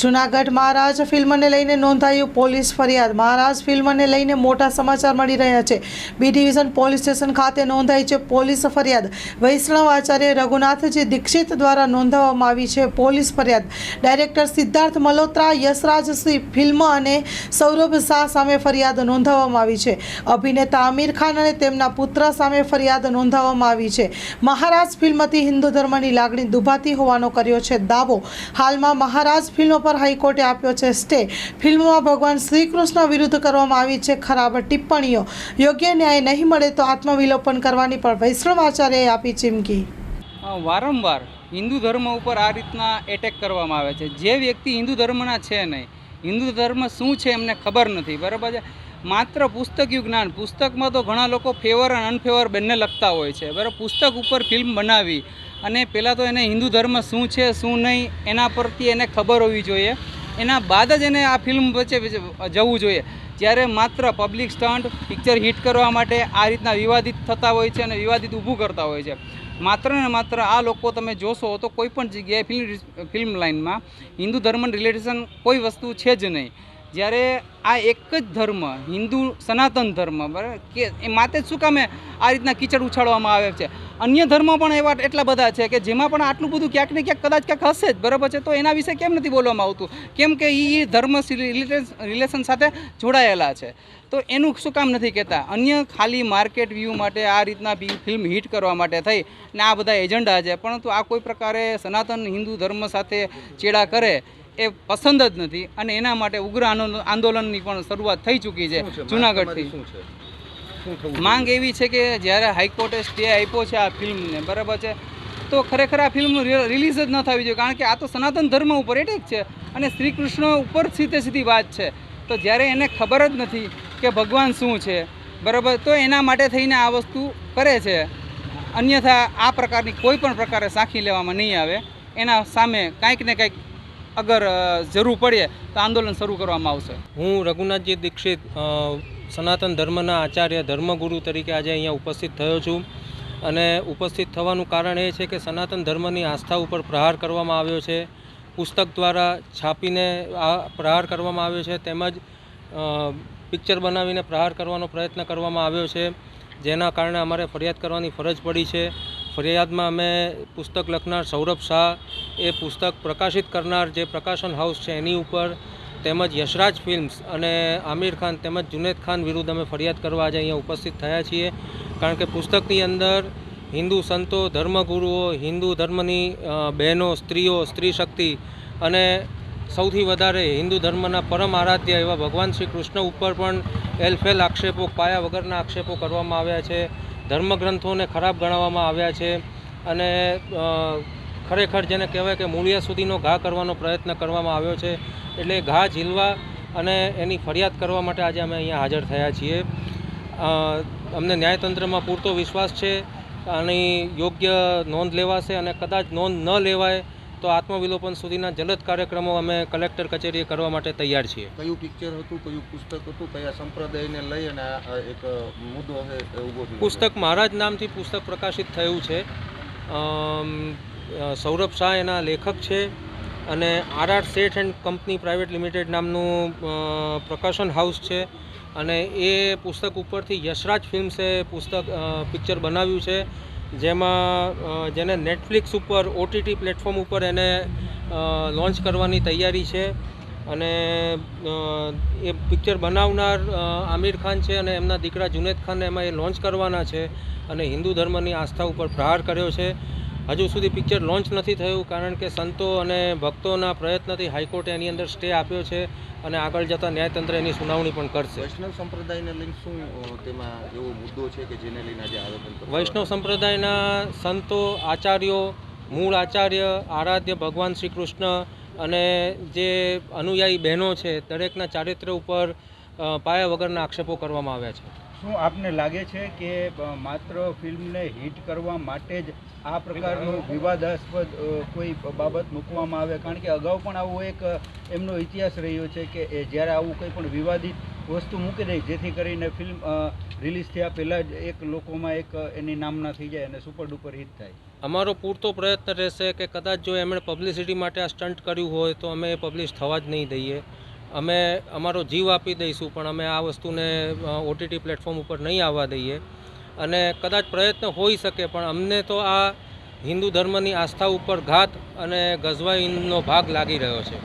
જુનાગઢ મહારાજ ફિલ્મને લઈને નોંધાયું પોલીસ ફરિયાદ. મહારાજ ફિલ્મને લઈને મોટા સમાચાર મળી રહ્યા છે. બી ડિવિઝન પોલીસ સ્ટેશન ખાતે નોંધાઈ છે પોલીસ ફરિયાદ. વૈષ્ણવ આચાર્ય રઘુનાથજી દીક્ષિત દ્વારા નોંધાવવામાં આવી છે પોલીસ ફરિયાદ. ડાયરેક્ટર સિદ્ધાર્થ મલ્હોત્રા યશરાજ સિંહ ફિલ્મ અને સૌરભ શાહ સામે ફરિયાદ નોંધાવવામાં આવી છે. અભિનેતા આમિર ખાન અને તેમના પુત્ર સામે ફરિયાદ નોંધાવવામાં આવી છે. મહારાજ ફિલ્મથી હિન્દુ ધર્મની લાગણી દુભાતી હોવાનો કર્યો છે દાવો. હાલમાં મહારાજ ફિલ્મ પર હાઈકોર્ટે આપ્યો છે સ્ટે. ફિલ્મમાં ભગવાન શ્રી કૃષ્ણ વિરુદ્ધ કરવામાં આવી છે ખરાબ ટિપ્પણીઓ. યોગ્ય ન્યાય નહીં મળે તો આત્મવિલોપન કરવાની પણ વૈષ્ણવ આચાર્યએ આપી ચીમકી. વારંવાર હિન્દુ ધર્મ ઉપર આ રીતના એટેક કરવામાં આવે છે. જે વ્યક્તિ હિન્દુ ધર્મના છે નહીં, હિન્દુ ધર્મ શું છે એમને ખબર નથી. બરાબર છે? માત્ર પુસ્તકયું જ્ઞાન પુસ્તકમાં તો ઘણા લોકો ફેવર અને અનફેવર બંને લખતા હોય છે. બરાબર, પુસ્તક ઉપર ફિલ્મ બનાવી અને પહેલાં તો એને હિન્દુ ધર્મ શું છે, શું નહીં, એના પરથી એને ખબર હોવી જોઈએ. એના બાદ જ એને આ ફિલ્મ વચ્ચે જવું જોઈએ. જ્યારે માત્ર પબ્લિક સ્ટન્ટ, પિક્ચર હિટ કરવા માટે આ રીતના વિવાદિત થતા હોય છે અને વિવાદિત ઊભું કરતા હોય છે. માત્ર ને માત્ર આ લોકો તમે જોશો તો કોઈ પણ જગ્યાએ ફિલ્મ ફિલ્મ લાઇનમાં હિન્દુ ધર્મ રિલેટેશન કોઈ વસ્તુ છે જ નહીં. જ્યારે આ એક જ ધર્મ, હિન્દુ સનાતન ધર્મ, બરાબર? કે એ માતે જ શું કામે આ રીતના કીચડ ઉછાળવામાં આવે છે? અન્ય ધર્મ પણ એવા એટલા બધા છે કે જેમાં પણ આટલું બધું ક્યાંક ને ક્યાંક કદાચ ક્યાંક હશે જ, બરાબર છે? તો એના વિશે કેમ નથી બોલવામાં આવતું? કેમ કે એ ધર્મ રિલેશન સાથે જોડાયેલા છે. તો એનું શું કામ નથી કહેતા? અન્ય ખાલી માર્કેટ વ્યૂ માટે આ રીતના ફિલ્મ હિટ કરવા માટે થઈ ને આ બધા એજન્ડા છે, પરંતુ આ કોઈ પ્રકારે સનાતન હિન્દુ ધર્મ સાથે ચેડા કરે એ પસંદ જ નથી અને એના માટે ઉગ્ર આંદોલનની પણ શરૂઆત થઈ ચૂકી છે જુનાગઢથી. માંગ એવી છે કે જ્યારે હાઈકોર્ટે સ્ટે આપ્યો છે આ ફિલ્મને બરાબર છે? તો ખરેખર આ ફિલ્મ રિલીઝ જ ન થવી જોઈએ કારણ કે આ તો સનાતન ધર્મ ઉપર એટેક છે અને શ્રી કૃષ્ણ ઉપર સીધે સીધી વાત છે. તો જ્યારે એને ખબર જ નથી કે ભગવાન શું છે બરાબર? તો એના માટે થઈને આ વસ્તુ કરે છે. અન્યથા આ પ્રકારની કોઈ પણ પ્રકારે સાંખી લેવામાં નહીં આવે. એના સામે કાંઈક ને કંઈક અગર જરૂર પડે તો આંદોલન શરૂ કરવામાં આવશે. હું રઘુનાથજી દીક્ષિત સનાતન ધર્મના આચાર્ય ધર્મગુરુ તરીકે આજે અહીંયા ઉપસ્થિત થયો છું. અને ઉપસ્થિત થવાનું કારણ એ છે કે સનાતન ધર્મની આસ્થા ઉપર પ્રહાર કરવામાં આવ્યો છે. પુસ્તક દ્વારા છાપીને આ પ્રહાર કરવામાં આવ્યો છે. તેમજ પિક્ચર બનાવીને પ્રહાર કરવાનો પ્રયત્ન કરવામાં આવ્યો છે. જેના કારણે અમારે ફરિયાદ કરવાની ફરજ પડી છે. ફરિયાદમાં અમે પુસ્તક લખનાર સૌરભ શાહ, એ પુસ્તક પ્રકાશિત કરનાર જે પ્રકાશન હાઉસ છે એની ઉપર તેમજ યશરાજ ફિલ્મ્સ અને આમિર ખાન તેમજ જુનેદ ખાન વિરુદ્ધ અમે ફરિયાદ કરવા આજે અહીંયા ઉપસ્થિત થયા છીએ. કારણ કે પુસ્તકની અંદર હિન્દુ સંતો, ધર્મગુરુઓ, હિન્દુ ધર્મની બહેનો, સ્ત્રીઓ, સ્ત્રી શક્તિ અને સૌથી વધારે હિન્દુ ધર્મના પરમ આરાધ્ય એવા ભગવાન શ્રી કૃષ્ણ ઉપર પણ એલફેલ આક્ષેપો, પાયા વગરના આક્ષેપો કરવામાં આવ્યા છે. ધર્મગ્રંથોને ખરાબ ગણાવવામાં આવ્યા છે અને ખરેખર જેને કહેવાય કે મૂળિયા સુધીનો ઘા કરવાનો પ્રયત્ન કરવામાં આવ્યો છે. એટલે ઘા ઝીલવા અને એની ફરિયાદ કરવા માટે આજે અમે અહીંયા હાજર થયા છીએ. અમને ન્યાયતંત્રમાં પૂરતો વિશ્વાસ છે આની યોગ્ય નોંધ લેવાશે અને કદાચ નોંધ ન લેવાય તો આત્મવિલોપન સુધીના જલદ કાર્યક્રમો અમે કલેક્ટર કચેરીએ કરવા માટે તૈયાર છીએ. કયું પિક્ચર હતું કયું પુસ્તક હતું કયા સંપ્રદાયને લઈ અને એક મુદ્દો ઊભો? પુસ્તક મહારાજ નામથી પુસ્તક પ્રકાશિત થયું છે. સૌરભ શાહ એના લેખક છે અને R R Sheth and company private limited નામનું પ્રકાશન હાઉસ છે અને એ પુસ્તક ઉપરથી યશરાજ ફિલ્મ્સે પુસ્તક પિક્ચર બનાવ્યું છે. જેમાં જેને નેટફ્લિક્સ ઉપર ઓટીટી પ્લેટફોર્મ ઉપર એને લોન્ચ કરવાની તૈયારી છે. અને એ પિક્ચર બનાવનાર આમિર ખાન છે અને એમના દીકરા જુનેદ ખાનને એમાં એ લોન્ચ કરવાના છે અને હિન્દુ ધર્મની આસ્થા ઉપર પ્રહાર કર્યો છે. હજુ સુધી પિક્ચર લોન્ચ નથી થયું કારણ કે સંતો અને ભક્તોના પ્રયત્નથી હાઈકોર્ટે એની અંદર સ્ટે આપ્યો છે અને આગળ જતાં ન્યાયતંત્ર એની સુનાવણી પણ કરશે. વૈષ્ણવ સંપ્રદાયને લઈને શું તેમાં એવો મુદ્દો છે કે જેને લઈને આજે આવેદન વૈષ્ણવ સંપ્રદાયના સંતો આચાર્યો મૂળ આચાર્ય આરાધ્ય ભગવાન શ્રી કૃષ્ણ અને જે અનુયાયી બહેનો છે દરેકના ચારિત્ર્ય ઉપર પાયા વગરના આક્ષેપો કરવામાં આવ્યા છે. શું આપને લાગે છે કે માત્ર ફિલ્મને હિટ કરવા માટે જ આ પ્રકારનું વિવાદાસ્પદ કોઈ બાબત મૂકવામાં આવે? કારણ કે અગાઉ પણ આવો એક એમનો ઇતિહાસ રહ્યો છે કે જ્યારે આવું કંઈ પણ વિવાદિત વસ્તુ મૂકી દે, જેથી કરીને ફિલ્મ રિલીઝ થયા પહેલાં જ એક લોકોમાં એક એની નામના થઈ જાય અને સુપર ડુપર હિટ થાય. અમારો પૂરતો પ્રયત્ન રહેશે કે કદાચ જો એમણે પબ્લિસિટી માટે આ સ્ટન્ટ કર્યું હોય તો અમે એ પબ્લિશ થવા જ નહીં દઈએ. અમે અમારો જીવ આપી દઈશું, પણ અમે આ વસ્તુને ઓટીટી પ્લેટફોર્મ ઉપર નહીં આવવા દઈએ. અને કદાચ પ્રયત્ન હોઈ શકે, પણ અમને તો આ હિન્દુ ધર્મની આસ્થા ઉપર ઘાત અને ગઝવાઈનો ભાગ લાગી રહ્યો છે.